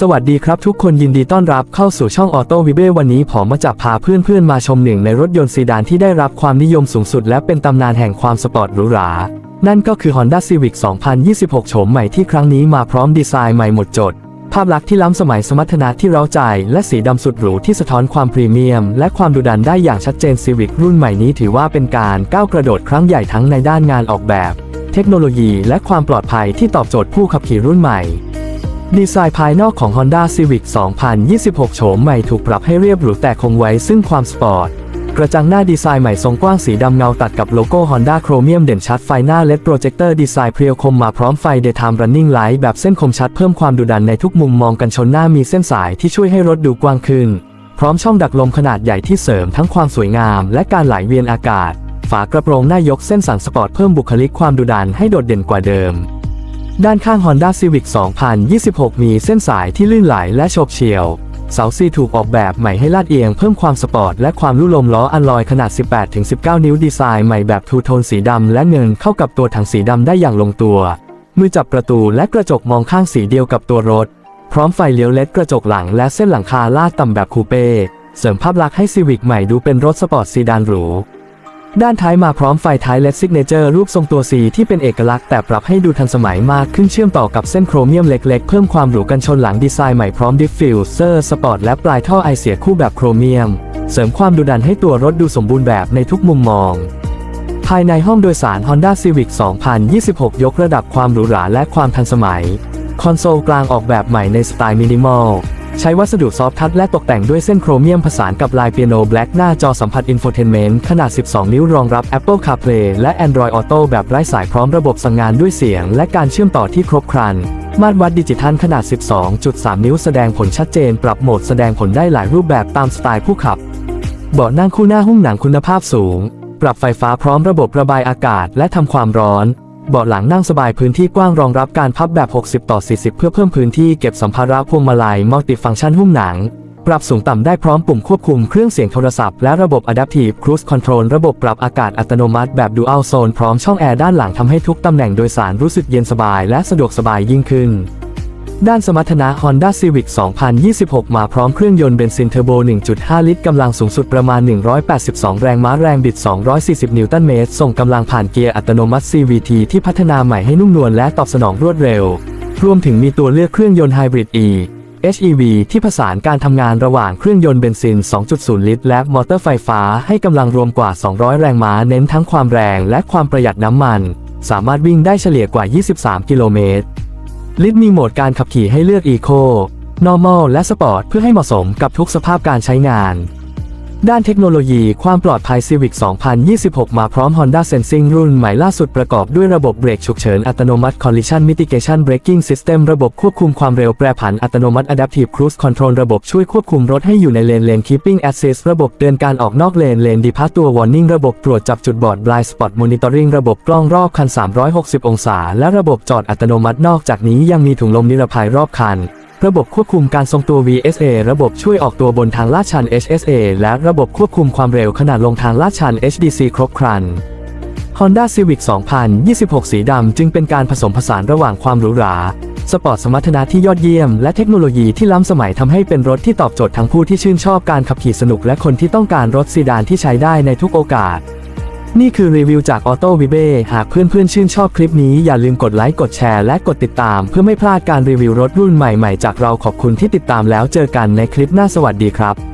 สวัสดีครับทุกคนยินดีต้อนรับเข้าสู่ช่องออโต้วิเบวันนี้ผมมาจับพาเพื่อนๆมาชมหนึ่งในรถยนต์ซีดานที่ได้รับความนิยมสูงสุดและเป็นตำนานแห่งความสปอร์ตหรูหรา นั่นก็คือ Honda Civic 2026 โฉมใหม่ที่ครั้งนี้มาพร้อมดีไซน์ใหม่หมดจด ภาพลักษณ์ที่ล้ำสมัยสมรรถนะที่เร้าใจ และสีดำสุดหรูที่สะท้อนความพรีเมียม และความดุดันได้อย่างชัดเจน Civic รุ่นใหม่นี้ถือว่าเป็นการก้าวกระโดดครั้งใหญ่ทั้งในด้านงานออกแบบ เทคโนโลยี และความปลอดภัยที่ตอบโจทย์ผู้ขับขี่รุ่นใหม่ ดีไซน์ภายนอกของ Honda Civic 2026 โฉมใหม่ถูกปรับให้เรียบหรูแต่คงไว้ซึ่งความสปอร์ต กระจังหน้าดีไซน์ใหม่ทรงกว้างสีดำเงาตัดกับโลโก้ Honda โครเมียมเด่นชัดไฟหน้า LED โปรเจคเตอร์ดีไซน์เพรียวคมมาพร้อมไฟ Daytime Running Light แบบเส้นคมชัดเพิ่มความดุดันในทุกมุมมองกันชนหน้ามีเส้นสายที่ช่วยให้รถดูกว้างขึ้น พร้อมช่องดักลมขนาดใหญ่ที่เสริมทั้งความสวยงาม และการไหลเวียนอากาศ ฝากระโปรงหน้ายกเส้นสันสปอร์ตเพิ่มบุคลิกความดุดันให้โดดเด่นกว่าเดิม ด้านข้าง Honda Civic 2026 มีเส้นสายที่ลื่นไหลและโฉบเฉี่ยว เสาซีถูกออกแบบใหม่ให้ลาดเอียงเพิ่มความสปอร์ตและความลู่ลมล้ออันลอยขนาด 18-19 นิ้วดีไซน์ใหม่แบบทูโทนสีดำและเงินเข้ากับตัวถังสีดำได้อย่างลงตัว มือจับประตูและกระจกมองข้างสีเดียวกับตัวรถ พร้อมไฟเลี้ยวเล็ดกระจกหลังและเส้นหลังคาลาดต่ำแบบคูเป้เสริมภาพลักษณ์ให้ Civic ใหม่ดูเป็นรถสปอร์ตซีดานหรู ด้านท้ายมาพร้อมไฟท้ายเลดซิกเนเจอร์รูปทรงตัว C ที่เป็นเอกลักษณ์แต่ปรับให้ดูทันสมัยมากขึ้นเชื่อมต่อกับเส้นโครเมียมเล็กๆ เพิ่มความหรูกันชนหลังดีไซน์ใหม่พร้อมดิฟฟิวเซอร์สปอร์ตและปลายท่อไอเสียคู่แบบโครเมียม เสริมความดุดันให้ตัวรถดูสมบูรณ์แบบในทุกมุมมอง ภายในห้องโดยสาร Honda Civic 2026 ยกระดับความหรูหราและความทันสมัย คอนโซลกลางออกแบบใหม่ในสไตล์มินิมอล ใช้วัสดุซอฟท์ทัชและตกแต่งด้วยเส้นโครเมียมผสานกับลายเปียโนแบล็กหน้าจอสัมผัสอินโฟเทนเมนต์ขนาด 12 นิ้วรองรับ Apple CarPlay และ Android Auto แบบไร้สายพร้อมระบบสั่งงานด้วยเสียง และการเชื่อมต่อที่ครบครัน มาตรวัดดิจิทัลขนาด 12.3 นิ้วแสดงผลชัดเจน ปรับโหมดแสดงผลได้หลายรูปแบบตามสไตล์ผู้ขับ เบาะนั่งคู่หน้าหุ้มหนังคุณภาพสูง ปรับไฟฟ้าพร้อมระบบระบายอากาศ และทำความร้อน เบาะหลังนั่งสบายพื้นที่กว้างรองรับการพับแบบ 60 ต่อ 40 เพื่อเพิ่มพื้นที่เก็บสัมภาระพวงมาลัยมัลติฟังก์ชันหุ้มหนัง ปรับสูงต่ำได้พร้อมปุ่มควบคุมเครื่องเสียงโทรศัพท์และระบบ Adaptive Cruise Control ระบบปรับอากาศอัตโนมัติแบบ Dual Zone พร้อมช่องแอร์ด้านหลังทำให้ทุกตำแหน่งโดยสารรู้สึกเย็นสบายและสะดวกสบายยิ่งขึ้น ด้านสมรรถนะ Honda Civic 2026 มาพร้อมเครื่องยนต์เบนซินเทอร์โบ 1.5 ลิตร กำลังสูงสุดประมาณ 182 แรงม้าแรงบิด 240 นิวตันเมตร ส่งกำลังผ่านเกียร์อัตโนมัติ CVT ที่พัฒนาใหม่ให้นุ่มนวลและตอบสนองรวดเร็ว รวมถึงมีตัวเลือกเครื่องยนต์ไฮบริด E HEV ที่ผสานการทำงานระหว่างเครื่องยนต์เบนซิน 2.0 ลิตร และมอเตอร์ไฟฟ้าให้กำลังรวมกว่า 200 แรงม้า เน้นทั้งความแรงและความประหยัดน้ำมัน สามารถวิ่งได้เฉลี่ยกว่า 23 กิโลเมตร ลิฟมีโหมดการขับขี่ให้เลือก Eco Normal และ Sport เพื่อให้เหมาะสมกับทุกสภาพการใช้งาน ด้านเทคโนโลยีความปลอดภัย Civic 2026 มาพร้อม Honda Sensing รุ่นใหม่ล่าสุดประกอบด้วยระบบเบรกฉุกเฉินอัตโนมัติ Collision Mitigation Braking System ระบบควบคุมความเร็วแปรผันอัตโนมัติ Adaptive Cruise Control ระบบช่วยควบคุมรถให้อยู่ในเลน Lane Keeping Assist ระบบเตือนการออกนอกเลน Lane Departure Warning ระบบตรวจจับจุดบอด Blind Spot Monitoring ระบบกล้องรอบคัน 360 องศา และระบบจอดอัตโนมัตินอกจากนี้ยังมีถุงลมนิรภัยรอบคัน ระบบควบคุมการทรงตัว VSA ระบบช่วยออกตัวบนทางลาดชัน HSA และระบบควบคุมความเร็วขณะลงทางลาดชัน HDC ครบครัน Honda Civic 2026 สีดำจึงเป็นการผสมผสานระหว่างความหรูหรา สปอร์ตสมรรถนะที่ยอดเยี่ยม และเทคโนโลยีที่ล้ำสมัยทำให้เป็นรถที่ตอบโจทย์ทั้งผู้ที่ชื่นชอบการขับขี่สนุกและคนที่ต้องการรถซีดานที่ใช้ได้ในทุกโอกาส นี่คือรีวิวจากออโต้วิเบ้หากเพื่อนๆ ชื่นชอบคลิปนี้อย่าลืมกดไลค์กดแชร์และกดติดตาม เพื่อไม่พลาดการรีวิวรถรุ่นใหม่ๆ จากเราขอบคุณที่ติดตามแล้วเจอกันในคลิปหน้าสวัสดีครับ